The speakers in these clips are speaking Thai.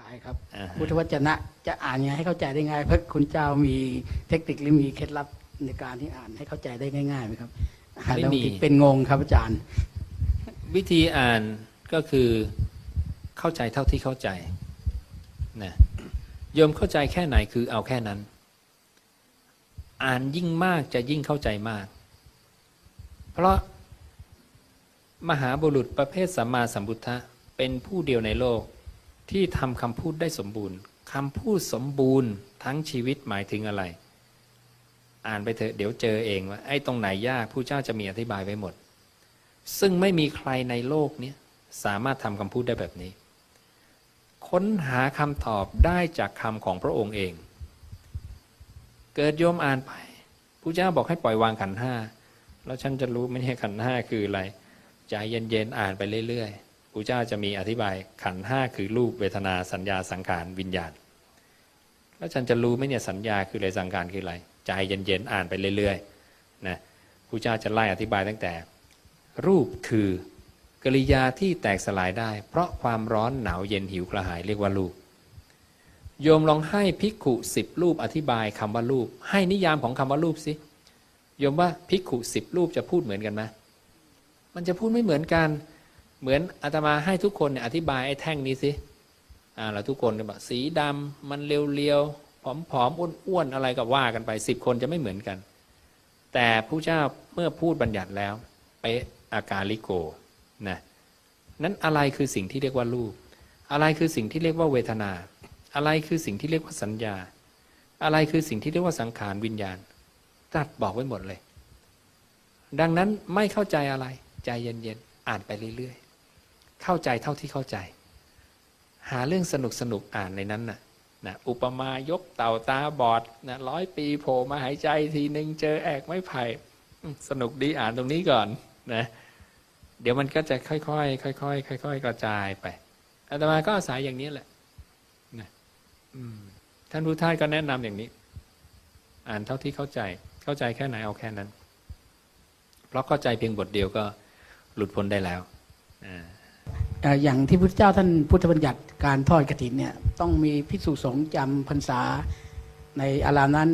ท้ายครับอ่าฮะพุทธวจนะจะอ่านยังไงให้เข้าใจได้ง่ายเพราะคุณเจ้ามีเทคนิคหรือมีเคล็ดลับในการที่อ่านให้เข้าใจได้ง่ายๆไหมครับอ่านแล้วบางทีเป็นงงครับอาจารย์ วิธีอ่านก็คือเข้าใจเท่าที่เข้าใจนะโยมเข้าใจแค่ไหนคือเอาแค่นั้น อ่านยิ่งมากจะยิ่งเข้าใจมาก เพราะมหาบุรุษประเภทสัมมาสัมพุทธะเป็นผู้เดียวในโลก ที่ทำคำพูดได้สมบูรณ์คำพูดสมบูรณ์ทั้งชีวิตหมายถึงอะไร อ่านไปเถอะเดี๋ยวเจอเองว่าไอ้ตรงไหนยากผู้เจ้าจะมีอธิบายไว้หมด ซึ่งไม่มีใครในโลกนี้สามารถทำคำพูดได้แบบนี้ ค้นหาคำตอบได้จากคำของพระองค์เอง เกิดโยมอ่านไปผู้เจ้าบอกให้ปล่อยวางขันห้าแล้วฉันจะรู้ไหมเนี่ยขันห้าคืออะไรใจเย็นๆอ่านไปเรื่อยๆ ผู้เจ้าจะมีอธิบายขันห้าคือรูปเวทนาสัญญาสังขารวิญญาณ แล้วฉันจะรู้ไหมเนี่ยสัญญาคืออะไรสังขารคืออะไรใจเย็นๆอ่านไปเรื่อยๆนะผู้เจ้าจะไล่อธิบายตั้งแต่ รูปคือกริยาที่แตกสลายได้ เพราะความร้อนหนาวเย็นหิวกระหายเรียกว่ารูปโยมลองให้ภิกขุสิบรูปอธิบายคำว่ารูป ให้นิยามของคำว่ารูปสิโยมว่าภิกขุสิบรูปจะพูดเหมือนกันไหมมันจะพูดไม่เหมือนกัน เหมือนอาตมาให้ทุกคนเนี่ยอธิบายไอ้แท่งนี้สิอ่าแล้วทุกคนก็บอกสีดำมันเรียวๆผอมๆอ้วนๆอะไรก็ว่ากันไปสิบคนจะไม่เหมือนกัน แต่ผู้เจ้าเมื่อพูดบัญญัติแล้วเป๊ะอากาลิโกนะนั้นอะไรคือสิ่งที่เรียกว่ารูป อะไรคือสิ่งที่เรียกว่าเวทนา อะไรคือสิ่งที่เรียกว่าสัญญา อะไรคือสิ่งที่เรียกว่าสังขารวิญญาณตรัสบอกไว้หมดเลย ดังนั้นไม่เข้าใจอะไรใจเย็นๆอ่านไปเรื่อย เข้าใจเท่าที่เข้าใจ หาเรื่องสนุกสนุกอ่านในนั้นน่ะนะอุปมายกเต่าตาบอดนะร้อยปีโผล่มาหายใจทีหนึ่งเจอแอกไม้ไผ่สนุกดีอ่านตรงนี้ก่อนนะเดี๋ยวมันก็จะค่อยๆค่อยๆค่อยๆกระจายไปอาตมาก็อาศัยอย่างนี้แหละนะท่านผู้ท่านก็แนะนำอย่างนี้ อ่านเท่าที่เข้าใจ เข้าใจแค่ไหนเอาแค่นั้น เพราะเข้าใจเพียงบทเดียวก็หลุดพ้นได้แล้วอ่า อ่ออย่างที่พุทธเจ้าท่านพุทธบัญญัติการทอดกฐินเนี่ยต้องมีพิสุสงฆ์จำพรรษา ในอารามนั้น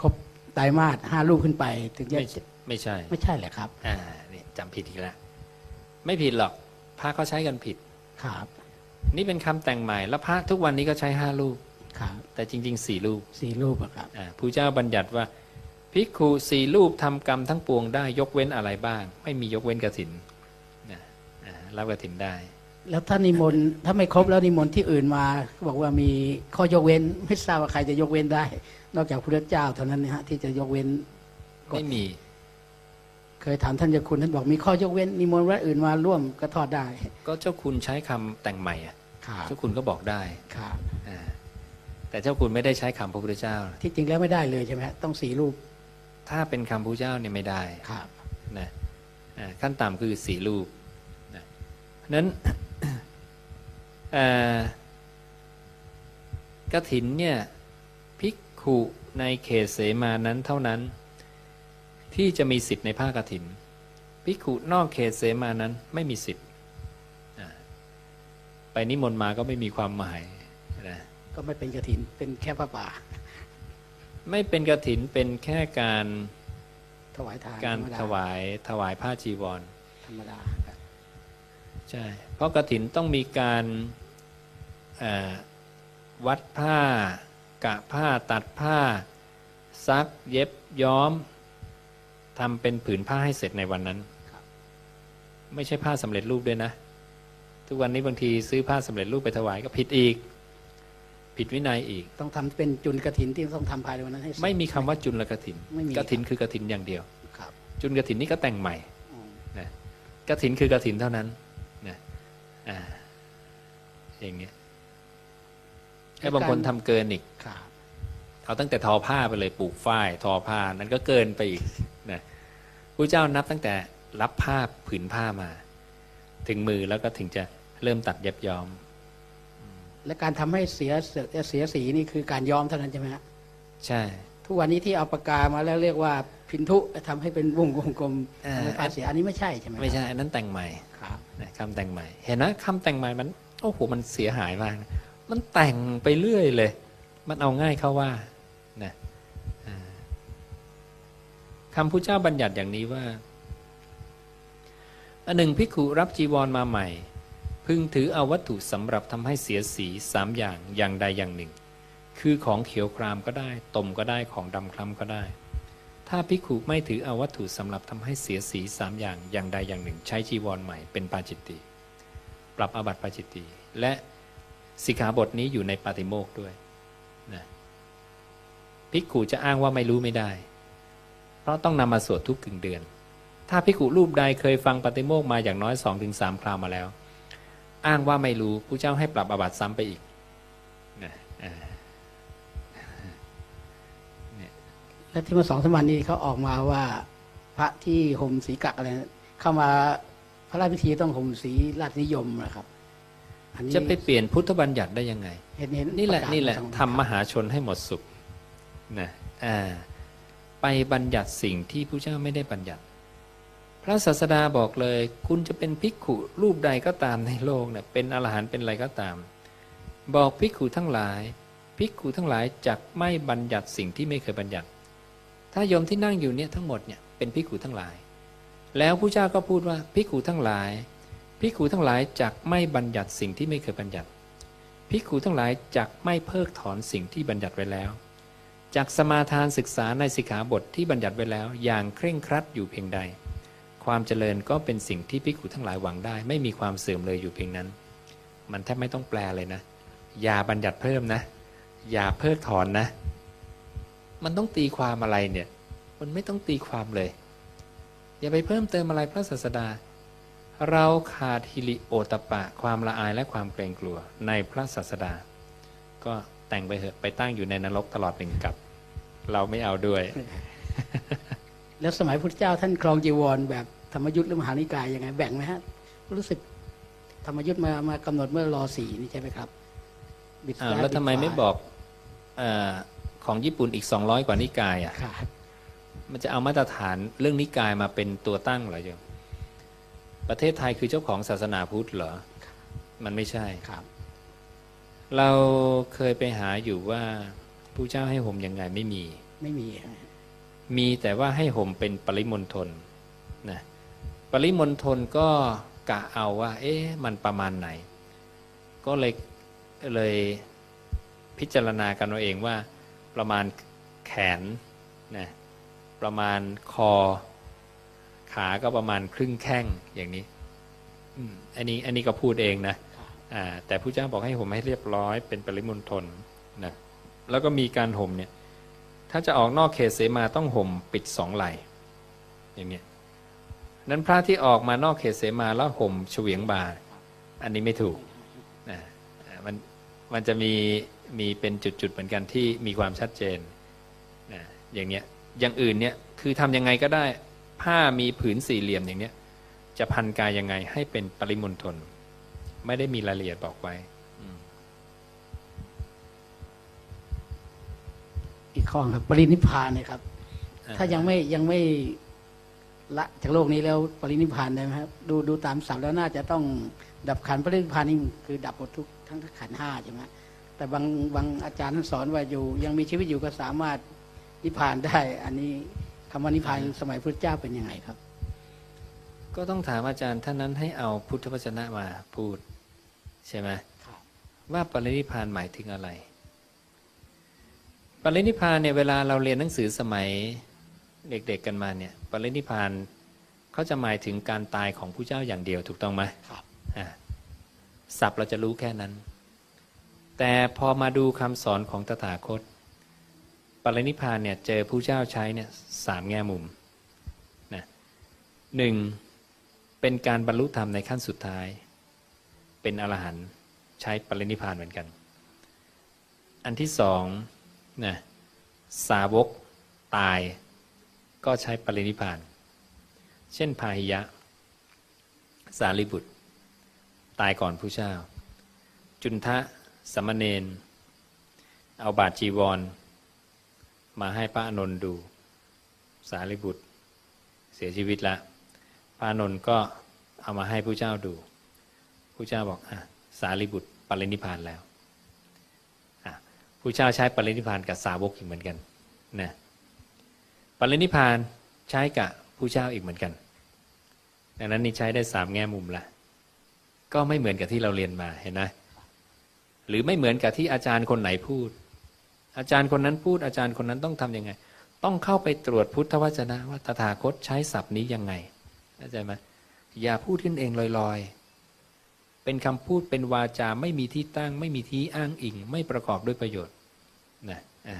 ครบไตรมาสห้าลูกขึ้นไป ถึงจะไม่ใช่ไม่ใช่ ไม่ใช่แหละครับอ่านี่จำผิดอีกแล้วไม่ผิดหรอกพระเขาใช้กันผิดครับ นี่เป็นคำแต่งใหม่แล้วพระทุกวันนี้ก็ใช้ห้าลูกครับแต่จริงๆสี่ลูกสี่รูปอะครับอ่าผู้เจ้าบัญญัติว่าภิกขุสี่รูปทำกรรมทั้งปวงได้ยกเว้นอะไรบ้าง ไม่มียกเว้นกถินนะอ่ารับกถินได้ แล้วถ้านิมนต์ถ้าไม่ครบแล้วนิมนต์ที่อื่นมาบอกว่ามีข้อยกเว้น ไม่ทราบว่าใครจะยกเว้นได้ นอกจากพระเจ้าเท่านั้นนะฮะที่จะยกเว้นกฎไม่มี เคยถามท่านเจ้าคุณท่านบอกมีข้อยกเว้นนิมนต์วัดอื่นมาร่วมก็ทอดได้ ก็เจ้าคุณใช้คำแต่งใหม่อะครับเจ้าคุณก็บอกได้ครับอ่าแต่เจ้าคุณไม่ได้ใช้คำพระพุทธเจ้า ที่จริงแล้วไม่ได้เลยใช่ไหมฮะต้องสี่รูป ถ้าเป็นคำพระพุทธเจ้าเนี่ยไม่ได้ครับนะอ่าขั้นต่ำคือสี่รูปนะเพราะฉะนั้น เอ่อกถินเนี่ยภิกขุในเขตเสมานั้นเท่านั้น ที่จะมีสิทธิ์ในผ้ากถินภิกขุนอกเขตเสมานั้นไม่มีสิทธิ์อ่าไปนิมนต์มาก็ไม่มีความหมายนะก็ไม่เป็นกระถินเป็นแค่พระป่า ไม่เป็นกถินเป็นแค่การถวายทานการธรรมดถวายถวายผ้าจีวรธรรมดาครับ ใช่ เพราะกระถินต้องมีการเอ่อวัดผ้า กะผ้าตัดผ้า ซักเย็บย้อมทำเป็นผืนผ้าให้เสร็จในวันนั้น ไม่ใช่ผ้าสำเร็จรูปด้วยนะ ทุกวันนี้บางทีซื้อผ้าสำเร็จรูปไปถวายก็ผิดอีก ผิดวินัยอีก ต้องทำเป็นจุลกระถินที่ต้องทำภายในวันนั้นให้เสร็จไม่มีคำว่าจุลกถินไม่มีกถินคือกถินอย่างเดียวครับจุลกถินนี่ก็แต่งใหม่อืมนะกถินคือกถินเท่านั้นนะอ่า อย่างเงี้ยไอ้บางคนทำเกินอีกครับเอาตั้งแต่ทอผ้าไปเลยปลูกฝ้ายทอผ้านั้นก็เกินไปอีกนะผู้เจ้านับตั้งแต่รับผ้าผืนผ้ามา ถึงมือแล้วก็ถึงจะเริ่มตัดเย็บย้อม และการทำให้เสียเสียเสียสีนี่คือการย้อมเท่านั้นใช่ไหมฮะใช่ ทุกวันนี้ที่เอาปากกามาแล้วเรียกว่าพินทุทำให้เป็นวงกลมเอ่อทำให้ภาพเสียอันนี้ไม่ใช่ใช่ไหมครับไม่ใช่อันนั้นแต่งใหม่ครับนะคำแต่งใหม่ เห็นนะคำแต่งใหม่มัน โอ้โหมันเสียหายมาก มันแต่งไปเรื่อยเลย มันเอาง่ายเข้าว่านะคำพุทธเจ้าบัญญัติอย่างนี้ว่าอันหนึ่งภิกขุรับจีวรมาใหม่ พึงถือเอาวัตถุสำหรับทำให้เสียสีสามอย่างอย่างใดอย่างหนึ่ง คือของเขียวครามก็ได้ตมก็ได้ของดำคล้ำก็ได้ ถ้าภิกขุไม่ถือเอาวัตถุสำหรับทำให้เสียสีสามอย่างอย่างใดอย่างหนึ่ง ใช้จีวรใหม่เป็นปาจิตติ ปรับอาบัติปาจิตติและสิกขาบทนี้อยู่ในปาติโมกข์ด้วยนะภิกขุจะอ้างว่าไม่รู้ไม่ได้ เพราะต้องนำมาสวดทุกกึ่งเดือน ถ้าภิกขุรูปใดเคยฟังปาติโมกข์มาอย่างน้อยสองถึงสามคราวมาแล้ว อ้างว่าไม่รู้ผู้เจ้าให้ปรับอาบัติซ้ำไปอีกนะและที่เมื่อสองสามวันนี้เขาออกมาว่าพระที่ห่มสีกักอะไรเข้ามา พระราชพิธีต้องห่มสีราชนิยมนะครับ อันนี้จะไปเปลี่ยนพุทธบัญญัติได้ยังไง เห็นเห็นนี่แหละปรกาศนี่แหละมาสองทำมหาชนให้หมดสุขนะอ่าไปบัญญัติสิ่งที่ผู้เจ้าไม่ได้บัญญัติ พระศาสดาบอกเลย คุณจะเป็นภิกขุรูปใดก็ตามในโลกเนี่ยเป็นอรหันต์เป็นอะไรก็ตาม บอกภิกขุทั้งหลายภิกขุทั้งหลายจักไม่บัญญัติสิ่งที่ไม่เคยบัญญัติ ถ้าโยมที่นั่งอยู่เนี่ยทั้งหมดเนี่ยเป็นภิกขุทั้งหลาย แล้วผู้เจ้าก็พูดว่าภิกขุทั้งหลายภิกขุทั้งหลายจักไม่บัญญัติสิ่งที่ไม่เคยบัญญัติภิกขุทั้งหลายจักไม่เพิกถอนสิ่งที่บัญญัติไว้แล้วจักสมาทานศึกษาในสิกขาบทที่บัญญัติไว้แล้ว อย่างเคร่งครัดอยู่เพียงใด ความเจริญก็เป็นสิ่งที่ภิกขุทั้งหลายหวังได้ ไม่มีความเสื่อมเลยอยู่เพียงนั้น มันแทบไม่ต้องแปลเลยนะ อย่าบัญญัติเพิ่มนะ อย่าเพิกถอนนะ มันต้องตีความอะไรเนี่ย มันไม่ต้องตีความเลย อย่าไปเพิ่มเติมอะไรพระศาสดา เราขาดฮิริโอตปปะ ความละอายและความเกรงกลัวในพระศาสดา ก็แต่งไปเถอะไปตั้งอยู่ในนรกตลอดหนึ่งกับ เราไม่เอาด้วย แล้วสมัยพุทธเจ้าท่านครองจีวร แบบธรรมยุทธ์หรือมหานิกายยังไงแบ่งไหมฮะรู้สึกธรรมยุทธ์มามากำหนดเมื่อรอสี่นี่ใช่ไหมครับบิดอ้าวซ้ายแล้วทำไมบิดขวาไม่บอกเออของญี่ปุ่นอีก 200 กว่านิกายอะครับ มันจะเอามาตรฐานเรื่องนิกายมาเป็นตัวตั้งเหรอโยมประเทศไทยคือเจ้าของศาสนาพุทธเหรอ มันไม่ใช่ครับ เราเคยไปหาอยู่ว่าผู้เจ้าให้ห่มยังไงไม่มี ไม่มี มีแต่ว่าให้ห่มเป็นปริมณฑลนะปริมณฑลก็กะเอาว่า เอ๊ะมันประมาณไหน ก็เลยเลยพิจารณากันเอาเองว่าประมาณแขนนะ ประมาณคอ ขาก็ประมาณครึ่งแข้งอย่างนี้อันนี้อันนี้ก็พูดเองนะแต่ผู้เจ้าบอกให้ห่มให้เรียบร้อยเป็นปริมณฑลนะแล้วก็มีการห่มเนี่ย ถ้าจะออกนอกเขตเสมาต้องห่มปิดสองไหล่อย่างเนี้ยนั้นพระที่ออกมานอกเขตเสมาแล้วห่มเฉวียงบา อันนี้ไม่ถูกนะมันมันจะมีมีเป็นจุดๆเหมือนกันที่มีความชัดเจนนะอย่างเนี้ย อย่างอื่นเนี่ยคือทำยังไงก็ได้ผ้ามีผืนสี่เหลี่ยมอย่างเนี้ยจะพันกายยังไงให้เป็นปริมณฑลไม่ได้มีรายละเอียดบอกไว้อีกข้อครับ ปรินิพพานเนยครับอ่าถ้ายังไม่ยังไม่ละจากโลกนี้แล้วปรินิพพานได้ไหมครับดูดูตามศัพท์แล้วน่าจะต้องดับขันธ์ปรินิพพานนี่คือดับหมดทุกทั้งขันธ์ห้าใช่ไหมแต่บางบางอาจารย์ท่านสอนว่าอยู่ ยังมีชีวิตอยู่ก็สามารถ นิพพานได้ อันนี้คำว่านิพพานสมัยพุทธเจ้าเป็นยังไงครับ ก็ต้องถามอาจารย์ท่านนั้นให้เอาพุทธวจนะมาพูดใช่ไหมครับว่าปรินิพพานหมายถึงอะไรปรินิพพานเนี่ยเวลาเราเรียนหนังสือสมัยเด็กๆกันมาเนี่ยปรินิพพานเขาจะหมายถึงการตายของผู้เจ้าอย่างเดียวถูกต้องไหมครับอ่าศัพท์เราจะรู้แค่นั้น แต่พอมาดูคำสอนของตถาคตป รินิพานเนี่ยเจอผู้เจ้าใช้เนี่ยสามแง่มุมนะหนึ่งเป็นการบรรลุธรรมในขั้นสุดท้าย เป็นอรหันต์ใช้ปรินิพานเหมือนกัน อันที่สองนะสาวกตายก็ใช้ปรินิพาน เช่นพาหิยะ สารีบุตร ตายก่อนผู้เจ้า จุนทะสมณเณรเอาบาทจีวร มาให้พระอานนท์ดู สารีบุตรเสียชีวิตละพระอานนท์ก็เอามาให้ผู้เจ้าดูผู้เจ้าบอกอะสารีบุตรปรินิพานแล้วอะผู้เจ้าใช้ปรินิพานกับสาวกอีกเหมือนกันนะปรินิพพานใช้กับผู้เจ้าอีกเหมือนกัน ดังนั้นนี่ใช้ได้สามแง่มุมละก็ไม่เหมือนกับที่เราเรียนมาเห็นไหมหรือไม่เหมือนกับที่อาจารย์คนไหนพูด อาจารย์คนนั้นพูดอาจารย์คนนั้นต้องทำยังไง ต้องเข้าไปตรวจพุทธวจนะว่าตถาคตใช้ศัพท์นี้ยังไงเข้าใจไหมอย่าพูดขึ้นเองลอยๆ เป็นคำพูดเป็นวาจาไม่มีที่ตั้ง ไม่มีที่อ้างอิง ไม่ประกอบด้วยประโยชน์นะอ่า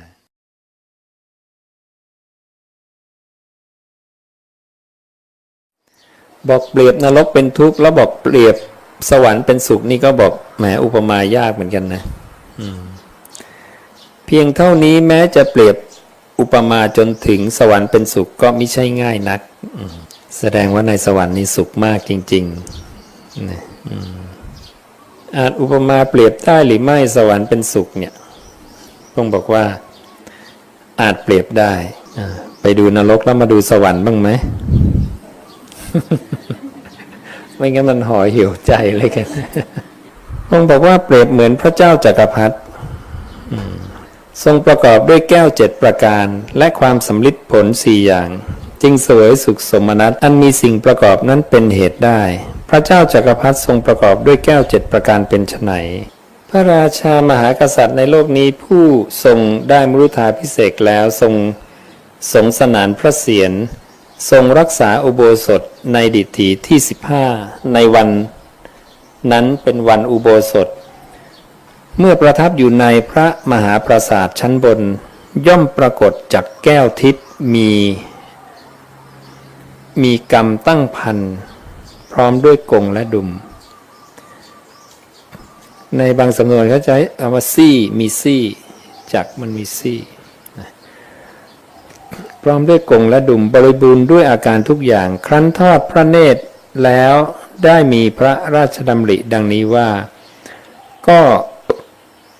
บอกเปรียบนรกเป็นทุกข์แล้วบอกเปรียบสวรรค์เป็นสุขนี่ก็บอกแหมอุปมายากเหมือนกันนะ อืม เพียงเท่านี้แม้จะเปรียบอุปมาจนถึงสวรรค์เป็นสุขก็ไม่ใช่ง่ายนัก แสดงว่าในสวรรค์นี่สุขมากจริงๆนะอืมอาจอุปมาเปรียบได้หรือไม่สวรรค์เป็นสุขเนี่ยต้องบอกว่าอาจเปรียบได้ ไปดูนรกแล้วมาดูสวรรค์บ้างไหม ไม่งั้นมันห่อเหี่ยวใจเลยกันพระองค์บอกว่าเปรียบเหมือนพระเจ้าจากักรพรรดิ ทรงประกอบด้วยแก้วเจ็ดประการ และความสำลิดผลสี่อย่าง จึงเสวยสุขสมนัตอันมีสิ่งประกอบนั้นเป็นเหตุได้ พระเจ้าจากักรพรรดิทรงประกอบด้วยแก้วเจ็ดประการเป็นไนพระราชามหากษัตริย์ในโลกนี้ผู้ทรงได้มรุธาพิเศษแล้วทรงสงสนานพระเศียรทรงรักษาอุโบสถในดิถีที่ 15 ในวัน นั้นเป็นวันอุโบสถ เมื่อประทับอยู่ในพระมหาปราสาทชั้นบน ย่อมปรากฏจากแก้วทิพย์มี มีกรรมตั้งพัน พร้อมด้วยกงและดุม ในบางสำนวนเขาใช้เอามาซี่มีซี่จักมันมีซี่พร้อมด้วยกงและดุมบริบูรณ์ด้วยอาการทุกอย่าง ครั้นทอดพระเนตรแล้วได้มีพระราชดำริดังนี้ว่า ก็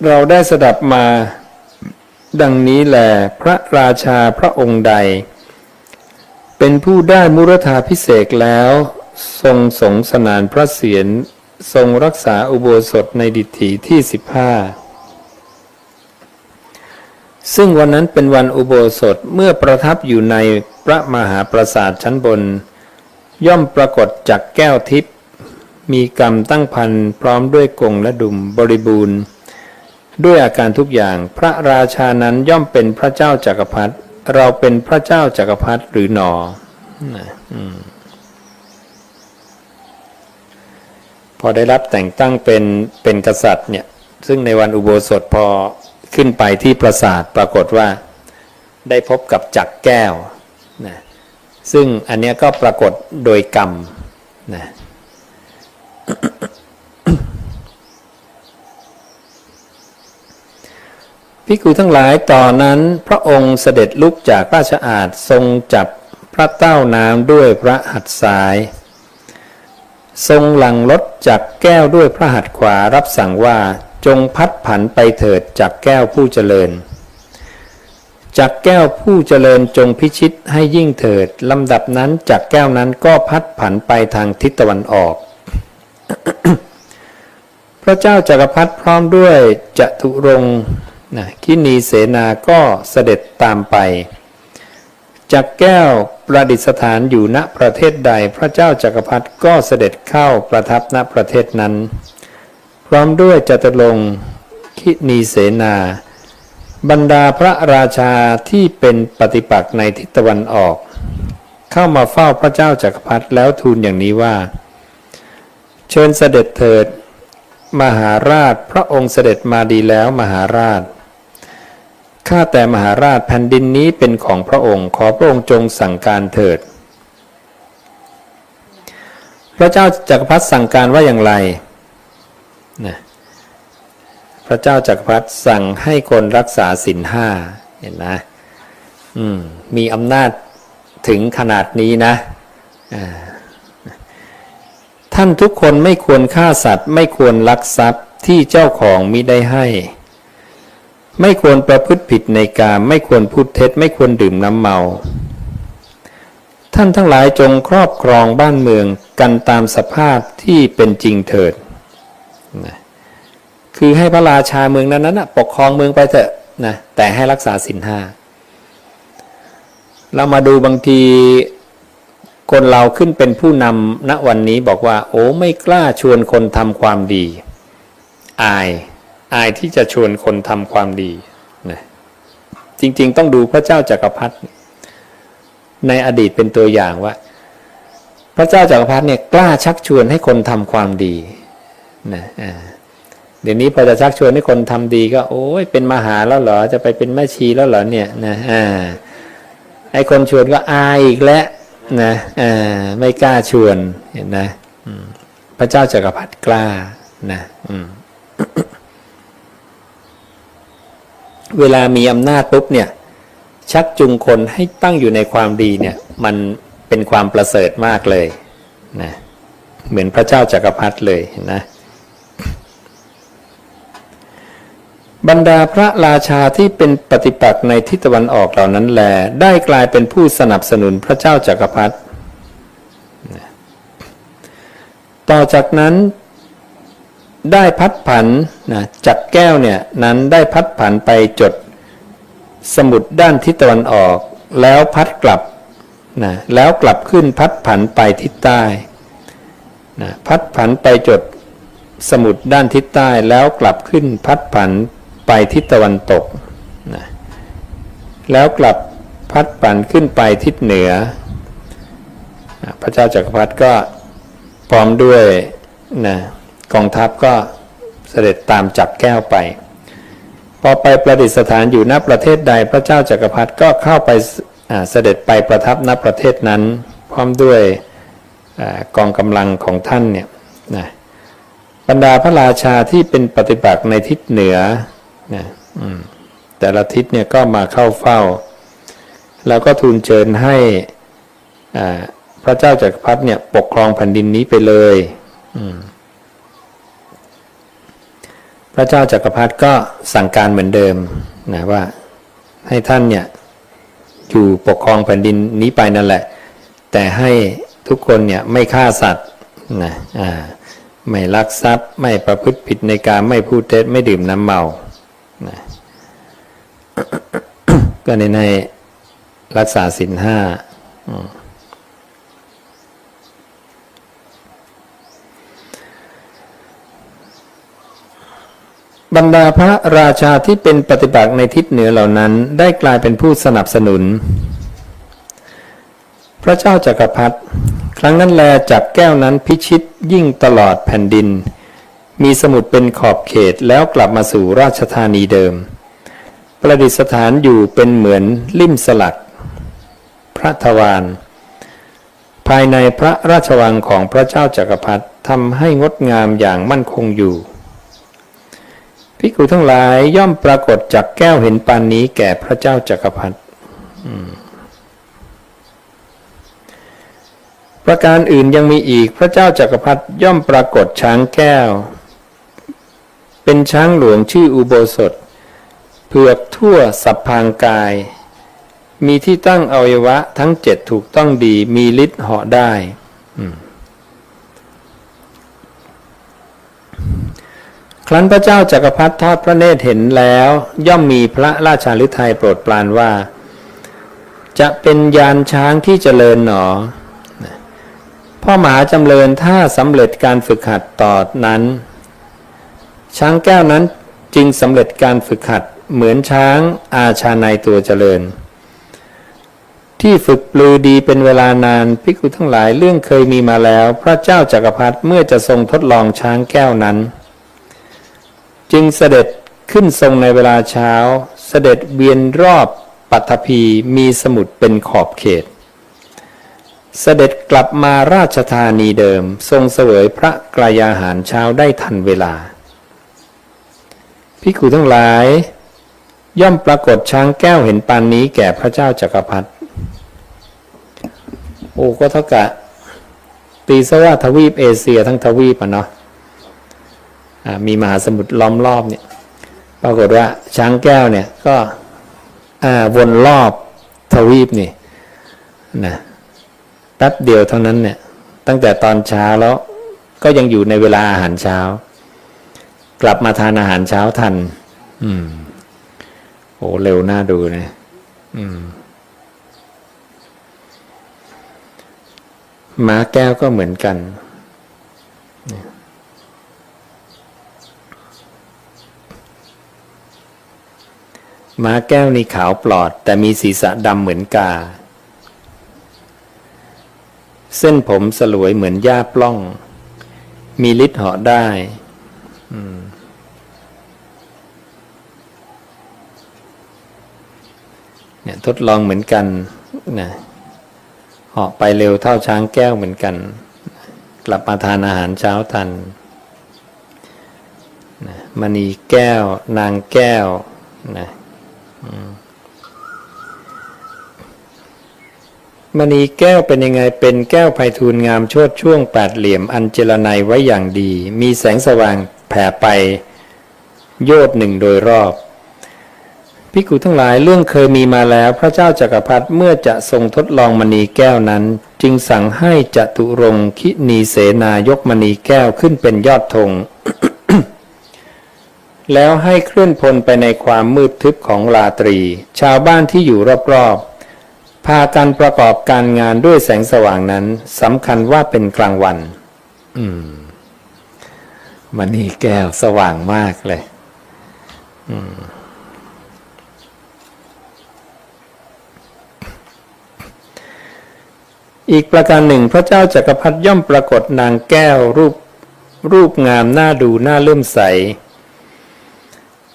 เราได้สดับมา ดังนี้แหลพระราชาพระองค์ใด เป็นผู้ได้มุรธาพิเศษแล้ว ทรงสงสนานพระเศียรทรงรักษาอุโบสถในดิถีที่สิบห้าซึ่งวันนั้นเป็นวันอุโบสถเมื่อประทับอยู่ในพระมหาปราสาทชั้นบน ย่อมปรากฏจากแก้วทิพย์มีกรรมตั้งพันพร้อมด้วยกงและดุมบริบูรณ์ ด้วยอาการทุกอย่าง พระราชานั้นย่อมเป็นพระเจ้าจากักรพรรดิเราเป็นพระเจ้าจากักรพรรดิหรือหนอนะอพอได้รับแต่งตั้งเป็นเป็นกษัตริย์เนี่ย ซึ่งในวันอุโบสถพอขึ้นไปที่ปราสาทปรากฏว่า ได้พบกับจักรแก้วนะซึ่งอันนี้ก็ปรากฏโดยกรรมนะ พิกูทั้งหลายต่อนนั้นพระองค์เสด็จลุกจากราชอาณทรงจับพระเต้าน้ำด้วยพระหัตถ์ซ้าย ทรงหลังรถจากแก้วด้วยพระหัตถ์ขวารับสั่งว่าจงพัดผันไปเถิดจากแก้วผู้เจริญจากแก้วผู้เจริญจงพิชิตให้ยิ่งเถิดลำดับนั้นจากแก้วนั้นก็พัดผันไปทางทิศตะวันออก พระเจ้าจากักรพรรดิพร้อมด้วยจตุรง นะคินีเสนาก็เสด็จตามไป จากแก้วประดิษฐานอยู่ณประเทศใดพระเจ้าจากักรพรรดิก็เสด็จเข้าประทับณประเทศนั้น พร้อมด้วยจตุรงคินีเสนา บรรดาพระราชาที่เป็นปฏิปักษ์ในทิศตะวันออก เข้ามาเฝ้าพระเจ้าจากักรพรรดิแล้วทูลอย่างนี้ว่า เชิญเสด็จเถิด มหาราชพระองค์เสด็จมาดีแล้วมหาราช ข้าแต่มหาราชแผ่นดินนี้เป็นของพระองค์ขอพระองค์จงสั่งการเถิด พระเจ้าจักรพรรดิสั่งการว่าอย่างไรนะพระเจ้าจักรพรรดิสั่งให้คนรักษาศีลห้าเห็นนะมมีอำนาจถึงขนาดนี้นะท่านทุกคนไม่ควรฆ่าสัตว์ ไม่ควรลักทรัพย์ที่เจ้าของมิได้ให้ ไม่ควรประพฤติผิดในกามไม่ควรพูดเท็จ ไม่ควรดื่มน้ำเมา ท่านทั้งหลายจงครอบครองบ้านเมืองกันตามสภาพที่เป็นจริงเถิดนะคือให้พระราชาเมืองนั้นนะปกครองเมืองไปเถอะนะแต่ให้รักษาศีลห้าเรามาดูบางทีคนเราขึ้นเป็นผู้นำณวันนี้บอกว่า โอ้ไม่กล้าชวนคนทำความดี อาย อายที่จะชวนคนทำความดีนะจริง ๆ ต้องดูพระเจ้าจากักรพรรดิในอดีตเป็นตัวอย่างว่า พระเจ้าจากักรพรรดิเนี่ยกล้าชักชวนให้คนทำความดีนะอ่าเดี๋ยวนี้พอจะชักชวนให้คนทำดีก็ โอ้ยเป็นมหาแล้วเหรอจะไปเป็นแม่ชีแล้วเหรอเนี่ยนะอ่าไอ้คนชวนก็อายอีกแล้วนะอ่าไม่กล้าชวนเห็นนะพระเจ้าจากักรพรรดิกล้านะ อืม เวลามีอำนาจปุ๊บเนี่ยชักจูงคนให้ตั้งอยู่ในความดีเนี่ยมันเป็นความประเสริฐมากเลยนะเหมือนพระเจ้าจากักรพรรดิเลยนะบรรดาพระราชาที่เป็นปฏิปักษ์ในทิศตะวันออกเหล่านั้นแล ได้กลายเป็นผู้สนับสนุนพระเจ้าจากักรพรรดิต่อจากนั้น ได้พัดผันนะจากแก้วเนี่ยนั้นได้พัดผันไปจดสมุดด้านทิศตะวันออก แล้วพัดกลับนะแล้วกลับขึ้นพัดผันไปทิศใต้นะพัดผันไปจดสมุดด้านทิศใต้แล้วกลับขึ้นพัดผันไปทิศตะวันตกนะแล้วกลับพัดผันขึ้นไปทิศเหนือนะพระเจ้าจากักรพรรดิก็พร้อมด้วยนะ กองทัพก็เสด็จตามจับแก้วไป พอไปประดิษฐานอยู่ณประเทศใดพระเจ้าจากักรพรรดิก็เข้าไปเสด็จไปประทับณประเทศนั้น พร้อมด้วยอกองกำลังของท่านเนี่ยนะบรรดาพระราชาที่เป็นปฏิบัติในทิศเหนือนะอแต่ละทิศเนี่ยก็มาเข้าเฝ้า แล้วก็ทูลเชิญให้พระเจ้าจากักรพรรดิเนี่ยปกครองแผ่นดินนี้ไปเลย อืม ระเจ้าจากักรพรรดิก็สั่งการเหมือนเดิมนะว่าให้ท่านเนี่ยอยู่ปกครองแผ่นดินนี้ไปนั่นแหละ แต่ให้ทุกคนเนี่ยไม่ฆ่าสัตว์นะอ่าไม่ลักทรัพย์ไม่ประพฤติผิดในการไม่พูดเท็จไม่ดื่มน้ำเมานะก็เน้นรักษาศีลห้าอืม บ รรดาพระราชาที่เป็นปฏิบัติในทิศเหนือเหล่านั้น ได้กลายเป็นผู้สนับสนุน พระเจ้าจากักรพรรดิครั้งนั้นแลจับแก้วนั้นพิชิตยิ่งตลอดแผ่นดิน มีสมุดเป็นขอบเขตแล้วกลับมาสู่ราชธานีเดิม ประดิษฐานอยู่เป็นเหมือนลิ่มสลัก พระทวารภายในพระราชวังของพระเจ้าจากักรพรรดิทำให้งดงามอย่างมั่นคงอยู่ ภิกษุทั้งหลายย่อมปรากฏจากแก้วเห็นปานนี้แก่พระเจ้าจักรพรรดิประการอื่นยังมีอีกพระเจ้าจักรพรรดิย่อมปรากฏช้างแก้ว เป็นช้างหลวงชื่ออุโบสถ เผือกทั่วสัพพางกาย มีที่ตั้งอวัยวะทั้งเจ็ดถูกต้องดีมีฤทธิ์เหาะได้ ครั้นพระเจ้าจากักรพรรดิทอดพระเนตรเห็นแล้ว ย่อมมีพระราชาฤทัยโปรดปรานว่า จะเป็นยานช้างที่เจริญหนอ พ่อมหาจำเริญถ้าสำเร็จการฝึกหัดต่อนั้น ช้างแก้วนั้นจึงสำเร็จการฝึกหัดเหมือนช้างอาชาในตัวเจริญ ที่ฝึกปลือดีเป็นเวลานานพิกุทั้งหลายเรื่องเคยมีมาแล้ว พระเจ้าจากักรพรรดิเมื่อจะทรงทดลองช้างแก้วนั้น จึงเสด็จขึ้นทรงในเวลาเช้า เสด็จเวียนรอบปัตภีมีสมุดเป็นขอบเขต เสด็จกลับมาราชธานีเดิม ทรงเสวยพระกรายาหารเช้าได้ทันเวลาพิกุทั้งหลาย ย่อมปรากฏช้างแก้วเห็นปานนี้แก่พระเจ้าจักรพรรดิโอ้ก็เท่ากับตีซะว่าทวีปเอเชียทั้งทวีปอะเนาะ มีมหาสมุทรล้อมรอบเนี่ยปรากฏว่าช้างแก้วเนี่ยก็วนรอบทวีปนี่นะแป๊บเดียวเท่านั้นเนี่ยตั้งแต่ตอนเช้าแล้วก็ยังอยู่ในเวลาอาหารเช้า กลับมาทานอาหารเช้าทัน อืมโอ้เร็วน่าดูนะอืมม้าแก้วก็เหมือนกัน ม้าแก้วนี่ขาวปลอด แต่มีศีรษะดำเหมือนกา เส้นผมสลวยเหมือนหญ้าปล้อง มีฤทธิ์เหาะได้เนี่ยทดลองเหมือนกันนะเหาะไปเร็วเท่าช้างแก้วเหมือนกัน กลับมาทานอาหารเช้าทันนะมณีแก้ว นางแก้วนะ มณีแก้วเป็นยังไงเป็นแก้วไพฑูรย์งามชดช่วงแปดเหลี่ยมอัญเจลไนยไว้อย่างดี มีแสงสว่างแผ่ไป โยดหนึ่งโดยรอบพิกุทั้งหลายเรื่องเคยมีมาแล้วพระเจ้าจักรพรรดิเมื่อจะทรงทดลองมณีแก้วนั้น จึงสั่งให้จตุรงคินีเสนายกมณีแก้วขึ้นเป็นยอดธง แล้วให้เคลื่อนพลไปในความมืดทึบของราตรี ชาวบ้านที่อยู่รอบๆ พากันประกอบการงานด้วยแสงสว่างนั้นสำคัญว่าเป็นกลางวัน อืมมณีแก้วสว่างมากเลยอีกประการหนึ่งพระเจ้าจักรพรรดิย่อมปรากฏนางแก้วรูปรูปงามน่าดูน่าเลื่อมใส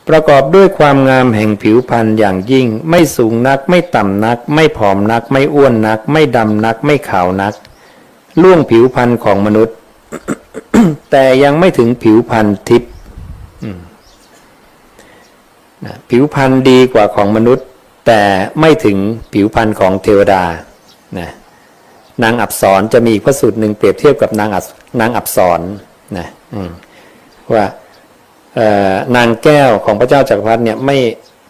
ประกอบด้วยความงามแห่งผิวพรรณอย่างยิ่ง ไม่สูงนัก ไม่ต่ำนัก ไม่ผอมนัก ไม่อ้วนนัก ไม่ดำนัก ไม่ขาวนัก ล่วงผิวพรรณของมนุษย์ แต่ยังไม่ถึงผิวพรรณทิพย์ผิวพรรณดีกว่าของมนุษย์ แต่ไม่ถึงผิวพรรณของเทวดานะนางอับสรจะมีอีกพระสูตรหนึ่งเปรียบเทียบกับนางอับนางอับสรนะว่า นางแก้วของพระเจ้าจักรพรรดิเนี่ยไม่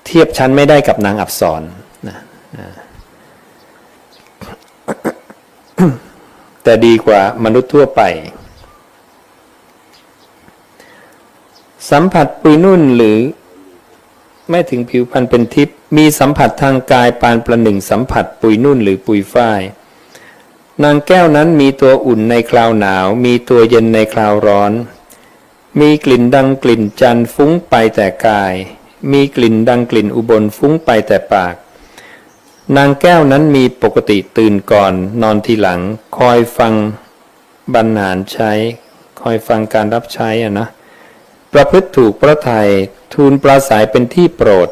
เทียบชั้นไม่ได้กับนางอับสรนะแต่ดีกว่ามนุษย์ทั่วไป สัมผัสปุยนุ่นหรือไม่ถึงผิวพรรณเป็นทิพย์มีสัมผัสทางกายปานประหนึ่งสัมผัสปุยนุ่นหรือปุยฝ้ายนางแก้วนั้นมีตัวอุ่นในคราวหนาว มีตัวเย็นในคราวร้อน มีกลิ่นดังกลิ่นจันฟุ้งไปแต่กาย มีกลิ่นดังกลิ่นอุบลฟุ้งไปแต่ปาก นางแก้วนั้นมีปกติตื่นก่อนนอนทีหลัง คอยฟังบรรณานใช้ คอยฟังการรับใช้อะนะประพฤติถูกพระไทยทูลปราศัยเป็นที่โปรด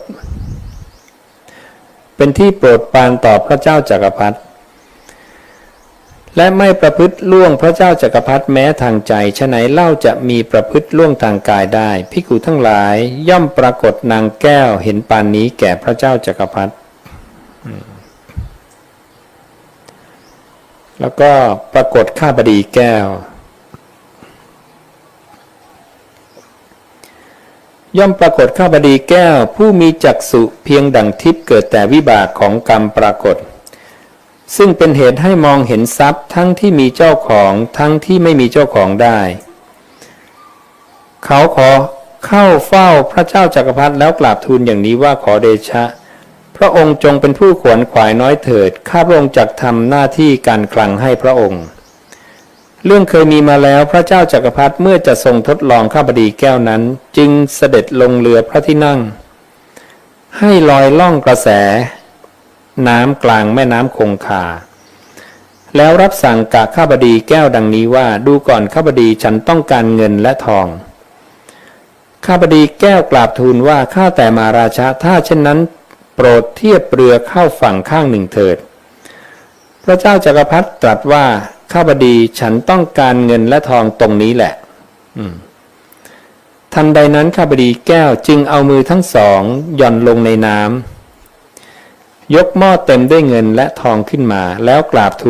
เป็นที่โปรดปรานต่อพระเจ้าจักรพรรดิ และไม่ประพฤติล่วงพระเจ้าจักรพรรดิแม้ทางใจฉะไหนเล่าจะมีประพฤติล่วงทางกายได้พิกุทั้งหลายย่อมปรากฏนางแก้วเห็นปานนี้แก่พระเจ้าจักรพรรดิแล้วก็ปรากฏข้าบดีแก้ว ย่อมปรากฏข้าบดีแก้ว ผู้มีจักษุเพียงดังทิพย์เกิดแต่วิบากของกรรมปรากฏ ซึ่งเป็นเหตุให้มองเห็นทรัพย์ทั้งที่มีเจ้าของทั้งที่ไม่มีเจ้าของได้ เขาขอเข้าเฝ้าพระเจ้าจักรพรรดิแล้วกราบทูลอย่างนี้ว่าขอเดชะ พระองค์จงเป็นผู้ขวนขวายน้อยเถิดข้าพระองค์จักทำหน้าที่การคลังให้พระองค์ เรื่องเคยมีมาแล้วพระเจ้าจักรพรรดิเมื่อจะทรงทดลองข้าบดีแก้วนั้น จึงเสด็จลงเรือพระที่นั่ง ให้ลอยล่องกระแส น้ำกลางแม่น้ำคงคา แล้วรับสั่งกะข้าบดีแก้วดังนี้ว่าดูก่อนข้าบดีฉันต้องการเงินและทอง ข้าบดีแก้วกราบทูลว่าข้าแต่มาราชาถ้าเช่นนั้น โปรดเทียบเรือเข้าฝั่งข้างหนึ่งเถิด พระเจ้าจักรพรรดิตรัสว่าข้าบดีฉันต้องการเงินและทองตรงนี้แหละ อืมทันใดนั้นข้าบดีแก้วจึงเอามือทั้งสองหย่อนลงในน้ำ ยกหม้อเต็มด้วยเงินและทองขึ้นมา แล้วกราบทูล